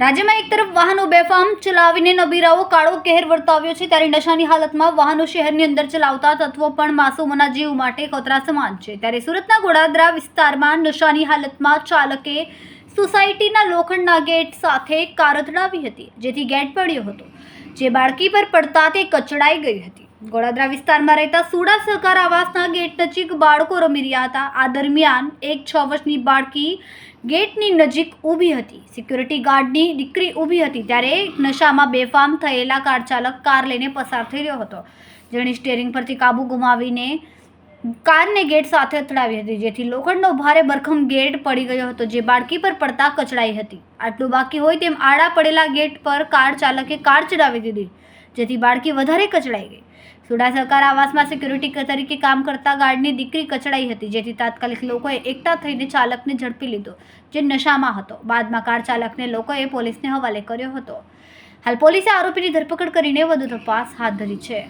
રાજ્યમાં એક તરફ વાહનો બેફામ ચલાવીને નબીરાઓ કાળો કહેર વર્તાવ્યો છે, ત્યારે નશાની હાલતમાં વાહનો શહેરની અંદર ચલાવતા તત્વો પણ માસૂમોના જીવ માટે ખતરા સમાન છે. ત્યારે સુરતના ગોડાદરા વિસ્તારમાં નશાની હાલતમાં ચાલકે સોસાયટીના લોખંડના ગેટ સાથે કાર અથડાવી હતી, જેથી ગેટ પડ્યો હતો. જે બાળકી પર પડતા તે કચડાઈ ગઈ હતી. ગોડાદરા વિસ્તારમાં રહેતા સુડા સહકાર આવાસના ગેટ નજીક બાળકો રમી રહ્યા હતા. આ દરમિયાન એક છ વર્ષની બાળકી ગેટની નજીક ઊભી હતી. સિક્યુરિટી ગાર્ડની દીકરી ઊભી હતી ત્યારે નશામાં બેફામ થયેલા કાર ચાલક કાર લઈને પસાર થઈ રહ્યો હતો. જેણે સ્ટેરિંગ પરથી કાબુ ગુમાવીને કારને ગેટ સાથે અથડાવી હતી, જેથી લોખંડનો ભારે ભરખમ ગેટ પડી ગયો હતો, જે બાળકી પર પડતા કચડાઈ હતી. આટલું બાકી હોય તેમ આડા પડેલા ગેટ પર કાર ચાલકે કાર ચડાવી દીધી. જેથી બાળકી વધારે કચડાઈ ગઈ. સુડા સરકાર આવાસમાં સિક્યુરિટી તરીકે કામ કરતા ગાર્ડની દીકરી કચડાઈ હતી, જેથી તાત્કાલિક લોકોએ એકઠા થઈને ચાલકને ઝડપી લીધો, જે નશામાં હતો. બાદમાં કાર ચાલકને લોકોએ પોલીસને હવાલે કર્યો હતો. હાલ પોલીસે આરોપીની ધરપકડ કરીને વધુ તપાસ હાથ ધરી છે.